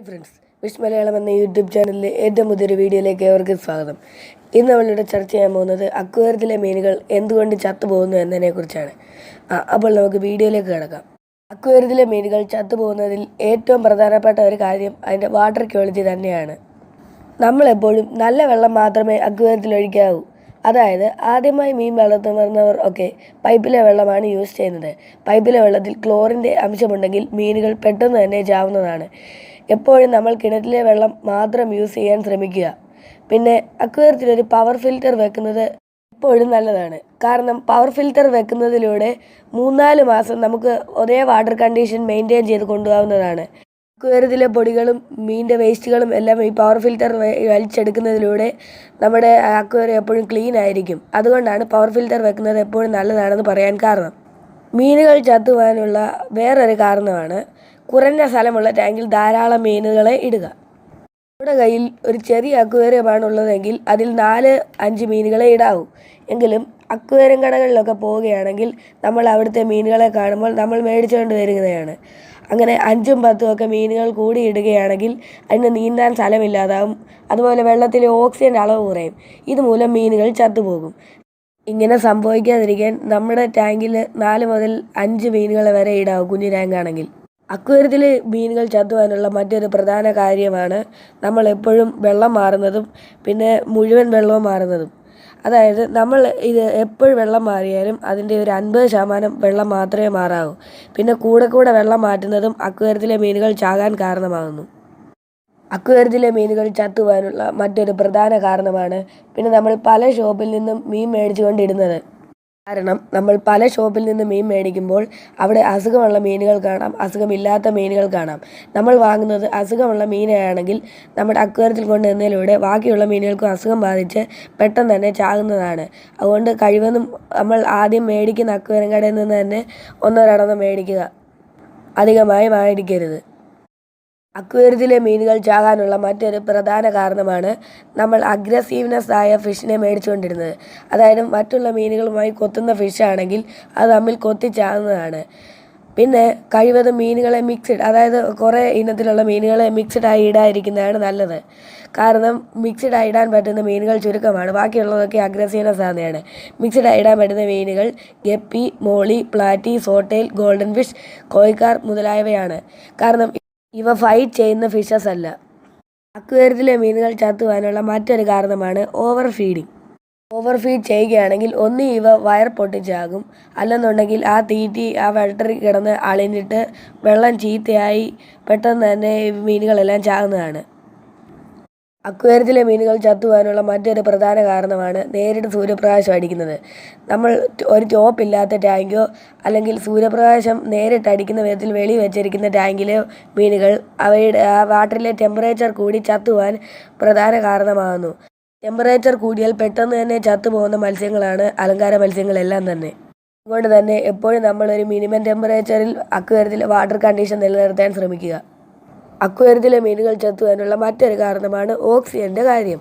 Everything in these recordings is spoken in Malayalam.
ഹായ് ഫ്രണ്ട്സ് വിഷ് മലയാളം എന്ന യൂട്യൂബ് ചാനലിലെ ഏറ്റവും പുതിയൊരു വീഡിയോയിലേക്ക് അവർക്ക് സ്വാഗതം. ഇന്ന് നമ്മളിവിടെ ചർച്ച ചെയ്യാൻ പോകുന്നത് അക്വേറിയത്തിലെ മീനുകൾ എന്തുകൊണ്ട് ചത്തുപോകുന്നു എന്നതിനെക്കുറിച്ചാണ്. അപ്പോൾ നമുക്ക് വീഡിയോയിലേക്ക് കിടക്കാം. അക്വേറിയത്തിലെ മീനുകൾ ചത്തുപോകുന്നതിൽ ഏറ്റവും പ്രധാനപ്പെട്ട ഒരു കാര്യം അതിന്റെ വാട്ടർ ക്വാളിറ്റി തന്നെയാണ്. നമ്മളെപ്പോഴും നല്ല വെള്ളം മാത്രമേ അക്വേറിയത്തിൽ ഒഴിക്കാവൂ. അതായത് ആദ്യമായി മീൻ വളർത്തുന്നവർ ഒക്കെ പൈപ്പിലെ വെള്ളമാണ് യൂസ് ചെയ്യുന്നത്. പൈപ്പിലെ വെള്ളത്തിൽ ക്ലോറിന്റെ അംശമുണ്ടെങ്കിൽ മീനുകൾ പെട്ടെന്ന് തന്നെ ചാവുന്നതാണ്. എപ്പോഴും നമ്മൾ കിണറ്റിലെ വെള്ളം മാത്രം യൂസ് ചെയ്യാൻ ശ്രമിക്കുക. പിന്നെ അക്വേറിയത്തിൽ ഒരു പവർ ഫിൽറ്റർ വെക്കുന്നത് എപ്പോഴും നല്ലതാണ്. കാരണം പവർ ഫിൽറ്റർ വെക്കുന്നതിലൂടെ മൂന്നാൽ മാസം നമുക്ക് ഒരേ വാട്ടർ കണ്ടീഷൻ മെയിന്റെയിൻ ചെയ്ത് കൊണ്ടുപോകാവുന്നതാണ്. അക്വേറിയത്തിലെ പൊടികളും മീനിന്റെ വേസ്റ്റുകളും എല്ലാം ഈ പവർ ഫിൽറ്റർ വലിച്ചെടുക്കുന്നതിലൂടെ നമ്മുടെ അക്വേറിയം എപ്പോഴും ക്ലീൻ ആയിരിക്കും. അതുകൊണ്ടാണ് പവർ ഫിൽറ്റർ വെക്കുന്നത് എപ്പോഴും നല്ലതാണെന്ന് പറയാൻ കാരണം. മീനുകൾ ചത്തുവാനുള്ള വേറൊരു കാരണമാണ് കുറഞ്ഞ സ്ഥലമുള്ള ടാങ്കിൽ ധാരാളം മീനുകളെ ഇടുക. നമ്മുടെ കയ്യിൽ ഒരു ചെറിയ അക്വേറിയമാണ് ഉള്ളതെങ്കിൽ അതിൽ നാല് അഞ്ച് മീനുകളെ ഇടാവൂ. എങ്കിലും അക്വേറിയം കടകളിലൊക്കെ പോവുകയാണെങ്കിൽ നമ്മൾ അവിടുത്തെ മീനുകളെ കാണുമ്പോൾ നമ്മൾ മേടിച്ചുകൊണ്ട് വരുന്നതാണ്. അങ്ങനെ അഞ്ചും പത്തും ഒക്കെ മീനുകൾ കൂടി ഇടുകയാണെങ്കിൽ അതിന് നീന്താൻ സ്ഥലമില്ലാതാവും. അതുപോലെ വെള്ളത്തിലെ ഓക്സിജന്റെ അളവ് കുറയും. ഇതുമൂലം മീനുകൾ ചത്തുപോകും. ഇങ്ങനെ സംഭവിക്കാതിരിക്കാൻ നമ്മുടെ ടാങ്കിൽ നാല് മുതൽ അഞ്ച് മീനുകളെ വരെ ഇടാവും കുഞ്ഞു ടാങ്കാണെങ്കിൽ. അക്വേറിയത്തിൽ മീനുകൾ ചത്തുവാനുള്ള മറ്റൊരു പ്രധാന കാര്യമാണ് നമ്മൾ എപ്പോഴും വെള്ളം മാറുന്നതും പിന്നെ മുഴുവൻ വെള്ളവും മാറുന്നതും. അതായത് നമ്മൾ ഇത് എപ്പോഴും വെള്ളം മാറിയാലും അതിന്റെ ഒരു അൻപത് ശതമാനം വെള്ളം മാത്രമേ മാറാവൂ. പിന്നെ കൂടെ കൂടെ വെള്ളം മാറ്റുന്നതും അക്വേറിയത്തിലെ മീനുകൾ ചാകാൻ കാരണമാകുന്നു. അക്വേറിയത്തിലെ മീനുകൾ ചത്തുപോകാനുള്ള മറ്റൊരു പ്രധാന കാരണമാണ് പിന്നെ നമ്മൾ പല ഷോപ്പിൽ നിന്നും മീൻ മേടിച്ചുകൊണ്ടിടുന്നത് കാരണം നമ്മൾ പല ഷോപ്പിൽ നിന്ന് മീൻ മേടിക്കുമ്പോൾ അവിടെ അസുഖമുള്ള മീനുകൾ കാണാം അസുഖമില്ലാത്ത മീനുകൾ കാണാം. നമ്മൾ വാങ്ങുന്നത് അസുഖമുള്ള മീനാണെങ്കിൽ നമ്മുടെ അക്വേറിയത്തിൽ കൊണ്ടുവന്നതിലൂടെ ബാക്കിയുള്ള മീനുകൾക്കും അസുഖം ബാധിച്ച് പെട്ടെന്ന് തന്നെ ചാകുന്നതാണ്. അതുകൊണ്ട് കഴിവതും നമ്മൾ ആദ്യം മേടിക്കുന്ന അക്വേറിയം കടയിൽ നിന്ന് തന്നെ ഒന്നോ രണ്ടെണ്ണോ മേടിക്കുക. അധികമായി മേടിക്കരുത് അക്വേറിയത്തിലെ മീനുകൾ ചാകാനുള്ള മറ്റൊരു പ്രധാന കാരണമാണ് നമ്മൾ അഗ്രസീവ്നെസ് ആയ ഫിഷിനെ മേടിച്ചുകൊണ്ടിരുന്നത്. അതായത് മറ്റുള്ള മീനുകളുമായി കൊത്തുന്ന ഫിഷാണെങ്കിൽ അത് തമ്മിൽ കൊത്തിച്ചാകുന്നതാണ് പിന്നെ കഴിവതും മീനുകളെ മിക്സ്ഡ് അതായത് കുറേ ഇനത്തിലുള്ള മീനുകളെ മിക്സ്ഡ് ആയി ഇടാതിരിക്കുന്നതാണ് നല്ലത്. കാരണം മിക്സ്ഡ് ആയി ഇടാൻ പറ്റുന്ന മീനുകൾ ചുരുക്കമാണ്. ബാക്കിയുള്ളതൊക്കെ അഗ്രസീവ്നെസ് ആകുന്നതാണ് മിക്സ്ഡ് ആയി ഇടാൻ പറ്റുന്ന മീനുകൾ guppy molly platy swordtail golden fish koi carp മുതലായവയാണ്. കാരണം ഇവ ഫൈറ്റ് ചെയ്യുന്ന ഫിഷസ് അല്ല. അക്വേറിയത്തിലെ മീനുകൾ ചത്തുവാനുള്ള മറ്റൊരു കാരണമാണ് ഓവർ ഫീഡിംഗ് ഓവർ ഫീഡ് ചെയ്യുകയാണെങ്കിൽ ഒന്ന് ഇവ വയർ പൊട്ടിച്ചാകും. അല്ലെന്നുണ്ടെങ്കിൽ ആ തീറ്റി ആ വെള്ളത്തിൽ കിടന്ന് അളിഞ്ഞിട്ട് വെള്ളം ചീത്തയായി പെട്ടെന്ന് തന്നെ മീനുകളെല്ലാം ചാകുന്നതാണ്. അക്വേറിയത്തിലെ മീനുകൾ ചത്തുപോകാനുള്ള മറ്റൊരു പ്രധാന കാരണമാണ് നേരിട്ട് സൂര്യപ്രകാശം അടിക്കുന്നത്. നമ്മൾ ഒരു ടോപ്പില്ലാത്ത ടാങ്കോ അല്ലെങ്കിൽ സൂര്യപ്രകാശം നേരിട്ട് അടിക്കുന്ന വിധത്തിൽ വെളി വെച്ചിരിക്കുന്ന ടാങ്കിലെ മീനുകൾ അവയുടെ ആ വാട്ടറിലെ ടെമ്പറേച്ചർ കൂടി ചത്തുപോകാൻ പ്രധാന കാരണമാകുന്നു. ടെമ്പറേച്ചർ കൂടിയാൽ പെട്ടെന്ന് തന്നെ ചത്തുപോകുന്ന മത്സ്യങ്ങളാണ് അലങ്കാര മത്സ്യങ്ങളെല്ലാം തന്നെ. അതുകൊണ്ട് തന്നെ എപ്പോഴും നമ്മളൊരു മിനിമം ടെമ്പറേച്ചറിൽ അക്വേറിയത്തിൽ വാട്ടർ കണ്ടീഷൻ നിലനിർത്താൻ ശ്രമിക്കുക. അക്വേറിയത്തിലെ മീനുകൾ ചത്തുവാനുള്ള മറ്റൊരു കാരണമാണ് ഓക്സിജന്റെ കാര്യം.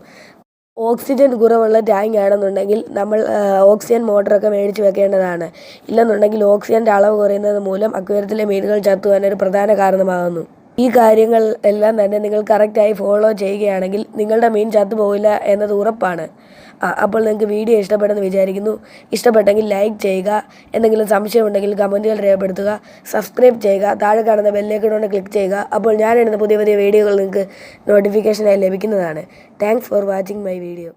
ഓക്സിജൻ കുറവുള്ള ടാങ്ക് ആണെന്നുണ്ടെങ്കിൽ നമ്മൾ ഓക്സിജൻ മോട്ടറൊക്കെ മേടിച്ച് വെക്കേണ്ടതാണ്. ഇല്ലെന്നുണ്ടെങ്കിൽ ഓക്സിജന്റെ അളവ് കുറയുന്നത് മൂലം അക്വേറിയത്തിലെ മീനുകൾ ചത്തുവാൻ ഒരു പ്രധാന കാരണമാകുന്നു. ഈ കാര്യങ്ങൾ എല്ലാം തന്നെ നിങ്ങൾ കറക്റ്റായി ഫോളോ ചെയ്യുകയാണെങ്കിൽ നിങ്ങളുടെ മീൻ ചത്തുപോകില്ല എന്നത് ഉറപ്പാണ്. ആ അപ്പോൾ നിങ്ങൾക്ക് വീഡിയോ ഇഷ്ടപ്പെട്ടെന്ന് വിചാരിക്കുന്നു. ഇഷ്ടപ്പെട്ടെങ്കിൽ ലൈക്ക് ചെയ്യുക. എന്തെങ്കിലും സംശയമുണ്ടെങ്കിൽ കമന്റുകൾ രേഖപ്പെടുത്തുക. സബ്സ്ക്രൈബ് ചെയ്യുക. താഴെ കാണുന്ന ബെല്ലേക്കിടൊണ്ട് ക്ലിക്ക് ചെയ്യുക. അപ്പോൾ ഞാനിടുന്ന പുതിയ പുതിയ വീഡിയോകൾ നിങ്ങൾക്ക് നോട്ടിഫിക്കേഷനായി ലഭിക്കുന്നതാണ്. Thanks for watching my video